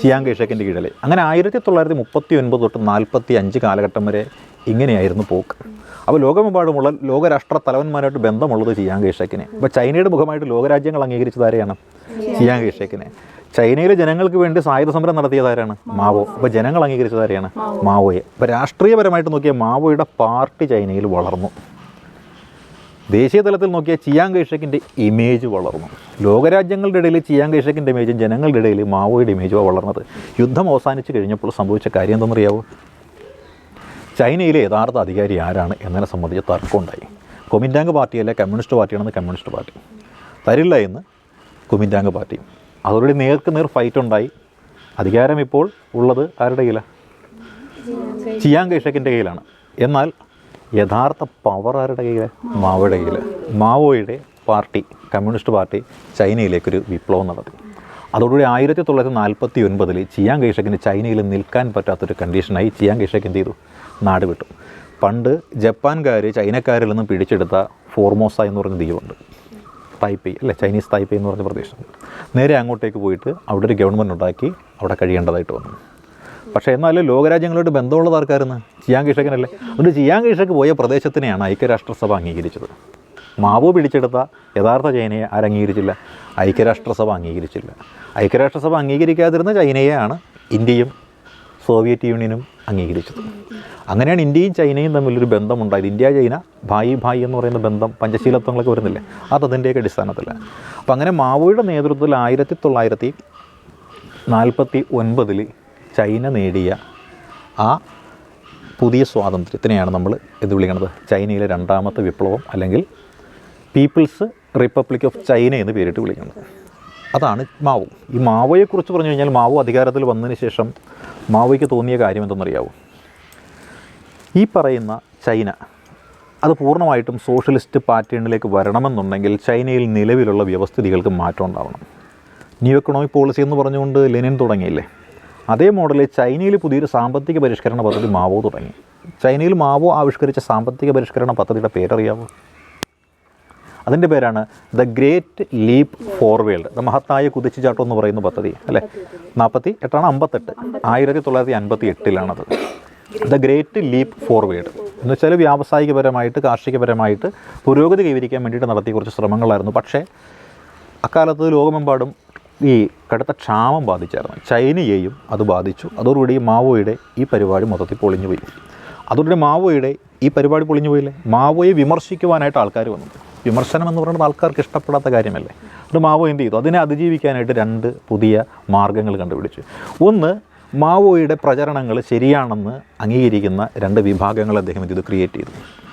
ചിയാങ് കൈഷക്കിന്റെ കീഴിലായി. അങ്ങനെ ആയിരത്തി തൊള്ളായിരത്തി മുപ്പത്തി ഒൻപത് തൊട്ട് നാൽപ്പത്തി അഞ്ച് കാലഘട്ടം വരെ ഇങ്ങനെയായിരുന്നു പോക്ക്. അപ്പോൾ ലോകമെമ്പാടുമുള്ള ലോകരാഷ്ട്ര തലവന്മാരായിട്ട് ബന്ധമുള്ളത് ചിയാങ് കൈഷക്കിനെ. അപ്പോൾ ചൈനയുടെ മുഖമായിട്ട് ലോകരാജ്യങ്ങൾ അംഗീകരിച്ചത് ആരെയാണ്? ചിയാങ് കൈഷക്കിനെ. ചൈനയിലെ ജനങ്ങൾക്ക് വേണ്ടി സായുധ സമരം നടത്തിയത് ആരാണ്? മാവോ. അപ്പോൾ ജനങ്ങൾ അംഗീകരിച്ചത് ആരെയാണ്? മാവോയെ. അപ്പോൾ രാഷ്ട്രീയപരമായിട്ട് നോക്കിയാൽ മാവോയുടെ പാർട്ടി ചൈനയിൽ വളർന്നു. ദേശീയ തലത്തിൽ നോക്കിയാൽ ചിയാങ് കൈഷക്കിന്റെ ഇമേജ് വളർന്നു. ലോകരാജ്യങ്ങളുടെ ഇടയിൽ ചിയാങ് കൈഷക്കിന്റെ ഇമേജും ജനങ്ങളുടെ ഇടയിൽ മാവോയുടെ ഇമേജുമാണ് വളർന്നത്. യുദ്ധം അവസാനിച്ച് കഴിഞ്ഞപ്പോൾ സംഭവിച്ച കാര്യം എന്തെന്നറിയാവോ? ചൈനയിലെ യഥാർത്ഥ അധികാരി ആരാണ് എന്നതിനെ സംബന്ധിച്ച് തർക്കമുണ്ടായി. കൊമിൻഡാങ് പാർട്ടിയല്ല? കമ്മ്യൂണിസ്റ്റ് പാർട്ടിയാണെന്ന് കമ്മ്യൂണിസ്റ്റ് പാർട്ടി. തരില്ല എന്ന് കുമിന്റാങ് പാർട്ടി. അതോടെ നേർക്ക് നേർ ഫൈറ്റ് ഉണ്ടായി അധികാരം ഇപ്പോൾ ഉള്ളത് ആരുടെ കയ്യിലാണ് ചിയാങ് കൈഷക്കിന്റെ കയ്യിലാണ്. എന്നാൽ യഥാർത്ഥ പവർ ആരുടെ കയ്യിൽ മാവോയുടെ കയ്യിൽ മാവോയുടെ പാർട്ടി കമ്മ്യൂണിസ്റ്റ് പാർട്ടി ചൈനയിലേക്കൊരു വിപ്ലവം നടത്തി. അതോടുകൂടി ആയിരത്തി തൊള്ളായിരത്തി നാൽപ്പത്തി ഒൻപതിൽ ചിയാങ് കൈഷക്കിന് ചൈനയിൽ നിൽക്കാൻ പറ്റാത്തൊരു കണ്ടീഷനായി ചിയാങ് കൈഷക്ക് എന്ത് ചെയ്തു? നാട് വിട്ടു. പണ്ട് ജപ്പാൻകാർ ചൈനക്കാരിൽ നിന്നും പിടിച്ചെടുത്ത ഫോർമോസ എന്ന് പറഞ്ഞ ദ്വീപുണ്ട്. തായ്പേയ് അല്ലേ? ചൈനീസ് തായ്പേയ് എന്ന് പറഞ്ഞ പ്രദേശം. നേരെ അങ്ങോട്ടേക്ക് പോയിട്ട് അവിടെ ഒരു ഗവൺമെന്റ് ഉണ്ടാക്കി അവിടെ കഴിയേണ്ടതായിട്ട് വന്നു. പക്ഷേ എന്നാലും ലോകരാജ്യങ്ങളോട് ബന്ധമുള്ളത് ആർക്കായിരുന്നു ചിയാങ് കിഷക്കനല്ലേ അതുകൊണ്ട് ചിയാങ് കിഷക്ക് പോയ പ്രദേശത്തിനെയാണ് ഐക്യരാഷ്ട്രസഭ അംഗീകരിച്ചത്. മാവോ പിടിച്ചെടുത്ത യഥാർത്ഥ ചൈനയെ ആരംഗീകരിച്ചില്ല ഐക്യരാഷ്ട്രസഭ അംഗീകരിച്ചില്ല. ഐക്യരാഷ്ട്രസഭ അംഗീകരിക്കാതിരുന്ന ചൈനയെയാണ് ഇന്ത്യയും സോവിയറ്റ് യൂണിയനും അംഗീകരിച്ചത് അങ്ങനെയാണ് ഇന്ത്യയും ചൈനയും തമ്മിലൊരു ബന്ധമുണ്ടായത്. ഇന്ത്യ ചൈന ഭായി ഭായി എന്ന് പറയുന്ന ബന്ധം പഞ്ചശീലത്വങ്ങളൊക്കെ വരുന്നില്ലേ? അത് അതിന്റെയൊക്കെ അടിസ്ഥാനത്തിലാണ് അപ്പം അങ്ങനെ മാവോയുടെ നേതൃത്വത്തിൽ ആയിരത്തി തൊള്ളായിരത്തി നാൽപ്പത്തി ഒൻപതിൽ ചൈന നേടിയ ആ പുതിയ സ്വാതന്ത്ര്യത്തിനെയാണ് നമ്മൾ എന്ത് വിളിക്കുന്നത് ചൈനയിലെ രണ്ടാമത്തെ വിപ്ലവം അല്ലെങ്കിൽ പീപ്പിൾസ് റിപ്പബ്ലിക് ഓഫ് ചൈന എന്ന് പേരിട്ട് വിളിക്കുന്നത്. അതാണ് മാവു. ഈ മാവോയെക്കുറിച്ച് പറഞ്ഞു കഴിഞ്ഞാൽ മാവു അധികാരത്തിൽ വന്നതിന് ശേഷം മാവോയ്ക്ക് തോന്നിയ കാര്യം എന്തെന്നറിയാവൂ? ഈ പറയുന്ന ചൈന അത് പൂർണമായിട്ടും സോഷ്യലിസ്റ്റ് പാറ്റേണിലേക്ക് വരണമെന്നുണ്ടെങ്കിൽ ചൈനയിൽ നിലവിലുള്ള വ്യവസ്ഥിതികൾക്ക് മാറ്റം ഉണ്ടാവണം. ന്യൂ എക്കണോമിക് പോളിസി എന്ന് പറഞ്ഞുകൊണ്ട് ലെനിൻ തുടങ്ങിയില്ലേ? അതേ മോഡലിൽ ചൈനയിൽ പുതിയൊരു സാമ്പത്തിക പരിഷ്കരണ പദ്ധതി മാവോ തുടങ്ങി. ചൈനയിൽ മാവോ ആവിഷ്കരിച്ച സാമ്പത്തിക പരിഷ്കരണ പദ്ധതിയുടെ പേരറിയാവോ? അതിന്റെ പേരാണ് the great leap forward the മഹത്തായ കുതിച്ചുചാട്ടം എന്ന് പറയുന്ന പദ്ധതി അല്ലേ? നാൽപ്പത്തി എട്ടാണ് അമ്പത്തെട്ട്. ആയിരത്തി തൊള്ളായിരത്തി അൻപത്തി എട്ടിലാണത് ദ ഗ്രേറ്റ് ലീപ്പ് ഫോർവേഡ് എന്ന് വെച്ചാൽ വ്യാവസായികപരമായിട്ട് കാർഷികപരമായിട്ട് പുരോഗതി കൈവരിക്കാൻ വേണ്ടിയിട്ട് നടത്തിയ കുറച്ച് ശ്രമങ്ങളായിരുന്നു. പക്ഷേ അക്കാലത്ത് ലോകമെമ്പാടും ഈ കടുത്ത ക്ഷാമം ബാധിച്ചായിരുന്നു. ചൈനയെയും അത് ബാധിച്ചു. അതോടുകൂടി മാവോയുടെ ഈ പരിപാടി മൊത്തത്തിൽ പൊളിഞ്ഞു പോയി അതോടുകൂടി മാവോയുടെ ഈ പരിപാടി പൊളിഞ്ഞു പോയില്ലേ മാവോയെ വിമർശിക്കുവാനായിട്ട് ആൾക്കാർ വന്നു. വിമർശനം എന്ന് പറയുന്നത് ആൾക്കാർക്ക് ഇഷ്ടപ്പെടാത്ത കാര്യമല്ലേ? അത് മാവോ എന്ത് ചെയ്തു? അതിനെ അതിജീവിക്കാനായിട്ട് രണ്ട് പുതിയ മാർഗങ്ങൾ കണ്ടുപിടിച്ചു. ഒന്ന് മാവോയുടെ പ്രചരണങ്ങൾ ശരിയാണെന്ന് അംഗീകരിക്കുന്ന രണ്ട് വിഭാഗങ്ങൾ അദ്ദേഹം ഇത് ക്രിയേറ്റ് ചെയ്തു.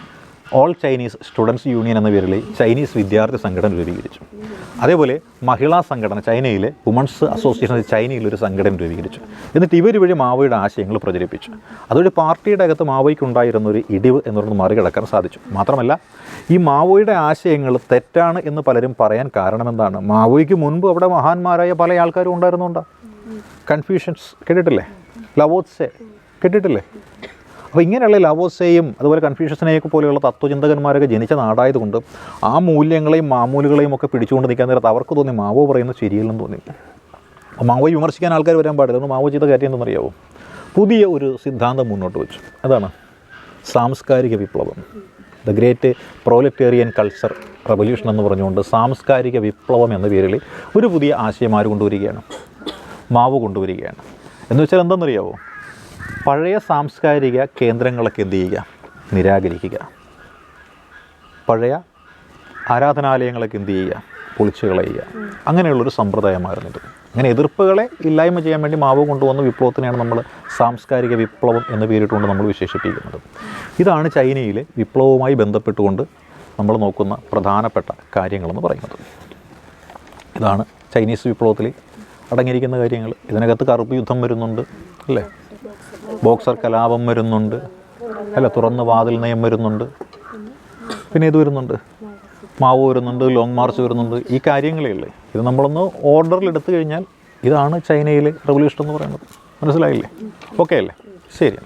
ഓൾ ചൈനീസ് സ്റ്റുഡൻസ് യൂണിയൻ എന്ന പേരിൽ ചൈനീസ് വിദ്യാർത്ഥി സംഘടന രൂപീകരിച്ചു. അതേപോലെ മഹിളാ സംഘടന ചൈനയിലെ വുമൺസ് അസോസിയേഷൻ ചൈനയിൽ ഒരു സംഘടന രൂപീകരിച്ചു. എന്നിട്ട് ഇവർ വഴി മാവോയുടെ ആശയങ്ങൾ പ്രചരിപ്പിച്ചു. അതുവഴി പാർട്ടിയുടെ അകത്ത് മാവോയ്ക്ക് ഉണ്ടായിരുന്ന ഒരു ഇടിവ് എന്ന് പറയുന്നത് മറികടക്കാൻ സാധിച്ചു. മാത്രമല്ല ഈ മാവോയുടെ ആശയങ്ങൾ തെറ്റാണ് എന്ന് പലരും പറയാൻ കാരണം എന്താണ് മാവോയ്ക്ക് മുൻപ് അവിടെ മഹാന്മാരായ പല ആൾക്കാരും ഉണ്ടായിരുന്നുണ്ടോ? കൺഫ്യൂഷൻസ് കേട്ടിട്ടില്ലേ? ലവോത്സെ കേട്ടിട്ടില്ലേ? അപ്പോൾ ഇങ്ങനെയുള്ള ലവോസെയും അതുപോലെ കൺഫ്യൂഷൻസിനെയൊക്കെ പോലെയുള്ള തത്വചിന്തകന്മാരൊക്കെ ജനിച്ച നാടായതുകൊണ്ട് ആ മൂല്യങ്ങളെയും മാമൂലുകളെയും ഒക്കെ പിടിച്ചുകൊണ്ട് നിൽക്കാൻ നേരത്ത് അവർക്ക് തോന്നി മാവോ പറയുന്നത് ശരിയല്ലെന്ന് തോന്നി അപ്പോൾ മാവോയെ വിമർശിക്കാൻ ആൾക്കാർ വരാൻ പാടില്ല. ഒന്ന് മാവോ ചെയ്ത കാര്യം എന്തെന്നറിയാവോ പുതിയ ഒരു സിദ്ധാന്തം മുന്നോട്ട് വെച്ചു. അതാണ് സാംസ്കാരിക വിപ്ലവം. The great proletarian culture revolution എന്ന് പറഞ്ഞുകൊണ്ട് സാംസ്കാരിക വിപ്ലവം എന്ന പേരിൽ ഒരു പുതിയ ആശയം ആര് കൊണ്ടുവരികയാണ്? മാവ് കൊണ്ടുവരികയാണ്. എന്ന് വെച്ചാൽ എന്താണെന്നറിയാവോ? പഴയ സാംസ്കാരിക കേന്ദ്രങ്ങളൊക്കെ എന്ത് ചെയ്യുക? നിരാകരിക്കുക. പഴയ ആരാധനാലയങ്ങളൊക്കെ എന്ത് ചെയ്യുക? പൊളിച്ചു കളയുക. അങ്ങനെയുള്ളൊരു സമ്പ്രദായമായിരുന്നു ഇത് അങ്ങനെ എതിർപ്പുകളെ ഇല്ലായ്മ ചെയ്യാൻ വേണ്ടി മാവ് കൊണ്ടുവന്ന വിപ്ലവത്തിനെയാണ് നമ്മൾ സാംസ്കാരിക വിപ്ലവം എന്ന് പേരിട്ടുകൊണ്ട് നമ്മൾ വിശേഷിപ്പിക്കുന്നത്. ഇതാണ് ചൈനയിലെ വിപ്ലവവുമായി ബന്ധപ്പെട്ടുകൊണ്ട് നമ്മൾ നോക്കുന്ന പ്രധാനപ്പെട്ട കാര്യങ്ങളെന്ന് പറയുന്നത്. ഇതാണ് ചൈനീസ് വിപ്ലവത്തിൽ അടങ്ങിയിരിക്കുന്ന കാര്യങ്ങൾ ഇതിനകത്ത് കറുപ്പ് യുദ്ധം വരുന്നുണ്ട് അല്ലേ? ബോക്സർ കലാപം വരുന്നുണ്ട്. അല്ല തുറന്ന് വാതിൽ നയം വരുന്നുണ്ട്. പിന്നെ ഇത് വരുന്നുണ്ട്. മാവ് വരുന്നുണ്ട് ലോങ് മാർച്ച് വരുന്നുണ്ട്. ഈ കാര്യങ്ങളേ ഇത് നമ്മളൊന്ന് ഓർഡറിൽ എടുത്തു കഴിഞ്ഞാൽ ഇതാണ് ചൈനയിലെ റെവല്യൂഷൻ എന്ന് പറയുന്നത്. മനസ്സിലായില്ലേ? ഓക്കെ അല്ലേ? ശരി.